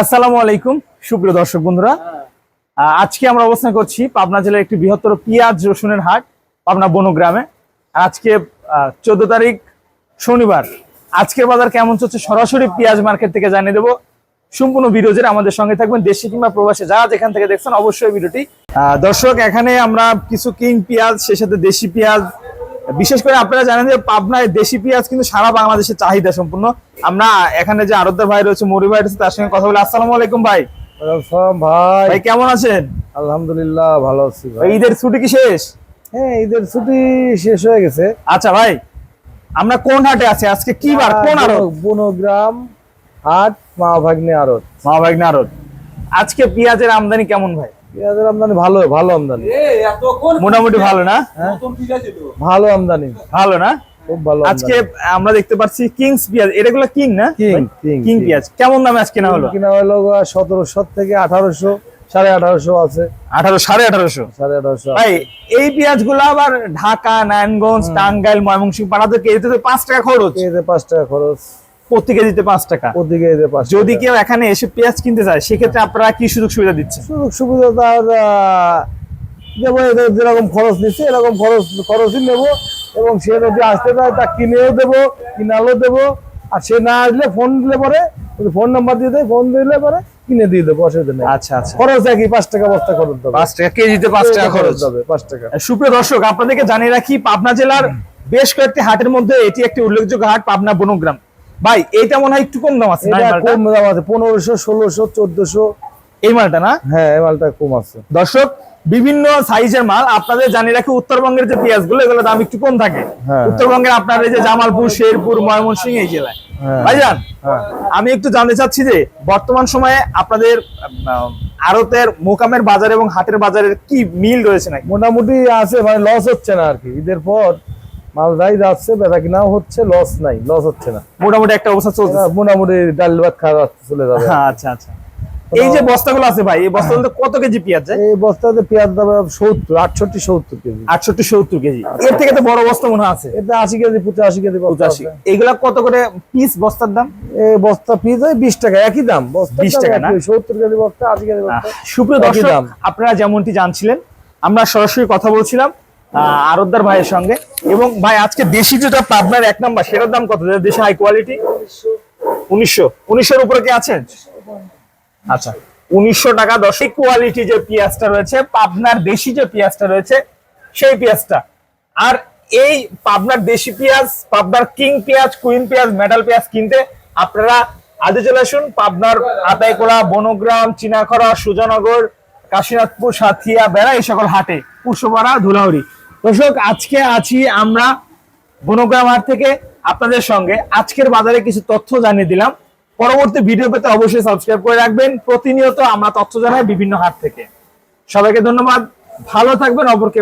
আসসালামু আলাইকুম, সুপ্রিয় দর্শক বন্ধুরা। আজকে আমরা অবস্থান করছি পাবনা জেলার একটি বৃহত্তর পেঁয়াজ রসুনের হাট, পাবনা বনগ্রামে আজকে চোদ্দ তারিখ শনিবার। আজকের বাজার কেমন চলছে সরাসরি পেঁয়াজ মার্কেট থেকে জানিয়ে দেবো। সম্পূর্ণ ভিডিও আমাদের সঙ্গে থাকবেন দেশি কিংবা প্রবাসে। যারা যেখান থেকে দেখছেন, অবশ্যই ভিডিওটি দর্শক, এখানে আমরা কিছু কিং পেঁয়াজ সে সাথে দেশি পেঁয়াজ বিশেষ করে আপনারা জানেন যে পাবনায় দেশি পেঁয়াজ কিন্তু সারা বাংলাদেশের চাহিদা সম্পূর্ণ। আমরা এখানে যে আরদার ভাই রয়েছে মরি ভাই রয়েছে তার সঙ্গে কথা বলে। আসসালামু আলাইকুম ভাই। ভাই। ভাই কেমন আছেন? আলহামদুলিল্লাহ ভালো আছি ভাই। ঈদের ছুটি কি শেষ? হ্যাঁ ঈদের ছুটি শেষ হয়ে গেছে। আচ্ছা ভাই আমরা কোন হাটে আছি? আজকে কি বার? কোন আরত বনগ্রাম হাট মা ভাগ্নে আড়ত। মহাভাগ্নে আরত আজকে পেঁয়াজের আমদানি কেমন ভাই? পেঁয়াজের আমদানি ভালো ভালো আমদানি। মোটামুটি ভালো না? ভালো আমদানি ভালো না? খুব ভালো আজকে আমরা দেখতে পাচ্ছি কিংস পেঁয়াজ। এটাগুলো কিং না? কিং কিং পেঁয়াজ। কেমন দামে আজকে না হলো? কিনা হলো সতেরোশো থেকে আঠারোশো সাড়ে আঠারোশো আছে। আঠারো সাড়ে আঠারোশো? সাড়ে আঠারোশো ভাই এই পেঁয়াজগুলো আবার ঢাকা নারায়ণগঞ্জ টাঙ্গাইল ময়মনসিংহ পাড়াতে কেজিতে তো পাঁচ টাকা খরচ। কেজিতে পাঁচ টাকা খরচ। প্রতি কেজিতে পাঁচ টাকা। প্রতি কেজিতে পাঁচ যদি কেউ এখানে এসে পেঁয়াজ কিনতে চায় সেক্ষেত্রে আপনারা কি সুযোগ সুবিধা দিচ্ছেন? সুযোগ সুবিধা তার যেমন যেরকম খরচ নিচ্ছে এরকম খরচ খরচই নেব এবং সে যদি আসতে চায় তা কিনেও দেবো কিনালেও দেবো। আর সে না আসলে ফোন দিলে পরে ফোন নাম্বার দিয়ে দেয় ফোন দিলে পরে কিনে দিয়ে দেবো অসুবিধা নেই। আচ্ছা আচ্ছা। খরচ একই পাঁচ টাকা বস্তা খরচ দেবে পাঁচ টাকা কেজিতে পাঁচ টাকা খরচ? হবে পাঁচ টাকা। সুপ্রিয় দর্শক আপনাদেরকে জানিয়ে রাখি পাবনা জেলার বেশ কয়েকটি হাটের মধ্যে এটি একটি উল্লেখযোগ্য হাট পাবনা বনগ্রাম। ভাই এটা মনে হয় একটু কম দাম আছে? কম দাম আছে পনেরোশো ষোলোশো চোদ্দশো। এই মালটা না? হ্যাঁ এই মালটা কম আছে। দর্শক বিভিন্ন সাইজের মাল আপনাদের জানিয়ে রাখি উত্তরবঙ্গের যে পেঁয়াজগুলো এগুলো দাম একটু কম থাকে। হ্যাঁ। উত্তরবঙ্গের আপনার এই যে জামালপুর শেরপুর ময়মনসিংহ এই জেলায়। হ্যাঁ। ভাইজান হ্যাঁ। আমি একটু জানতে চাচ্ছি যে বর্তমান সময়ে আপনাদের আড়তের মোকামের বাজার এবং হাটের বাজারের কি মিল রয়েছে নাকি? মোটামুটি আছে মানে লস হচ্ছে না আর কি। ঈদের পর মাল যাই যাচ্ছে বেচা কিনাও হচ্ছে লস নাই লস হচ্ছে না। মোটামুটি একটা অবস্থা চলছে। মোটামুটি ডাল ভাত খাওয়া চলে যাবে। আচ্ছা আচ্ছা। এই যে বস্তাগুলো আছে ভাই এই বস্তাগুলো কত কেজি পেঁয়াজ যায়? এই বস্তাতে পেঁয়াজ দাম সত্তর আটষট্টি সত্তর কেজি। আটষট্টি সত্তর কেজি। এর থেকে তো বড় বস্তা মনে আছে। এটা আশি কেজি পঁচাশি কেজি বস্তা পঁচাশি। আছে। কত করে পিস বস্তার দাম? এই বস্তা পিস হয় বিশ টাকা একই দাম। বস্তা 20 টাকা না? সত্তর কেজি বস্তা আশি কেজি বস্তা। সুপ্রিয় দর্শক দাম। আপনারা যেমনটি জানছিলেন আমরা সরাসরি কথা বলছিলাম আহ, আরতদার ভাইয়ের সঙ্গে। এবং ভাই আজকে দেশি যেটা পাবনার এক নাম্বার সেটার দাম কত? দেশি হাই কোয়ালিটি উনিশশো। উনিশশোর উপরে কি আছে আচ্ছা উনিশশো টাকা দশই কোয়ালিটি যে পেঁয়াজটা রয়েছে পাবনার দেশি যে পেঁয়াজটা রয়েছে সেই পেঁয়াজটা। আর এই পাবনার দেশি পেঁয়াজ পাবনার কিং পেঁয়াজ কুইন পেঁয়াজ মেটাল পেঁয়াজ কিনতে আপনারা আজে চলে আসুন পাবনার আতাইকোলা বনগ্রাম চিনাখরা সুজানগর কাশীনাথপুর সাথিয়া বেড়া এই সকল হাটে। পুষ্পপাড়া ধুলাউরি দর্শক, আজকে আছি আমরা বনগ্রাম হাট থেকে আপনাদের সঙ্গে। আজকের বাজারে কিছু তথ্য জানিয়ে দিলাম। পরবর্তী ভিডিও পেতে অবশ্যই সাবস্ক্রাইব করে রাখবেন। প্রতিনিয়ত আমরা তথ্য জানাই বিভিন্ন হাট থেকে। সবাইকে ধন্যবাদ। ভালো থাকবেন, অপরকে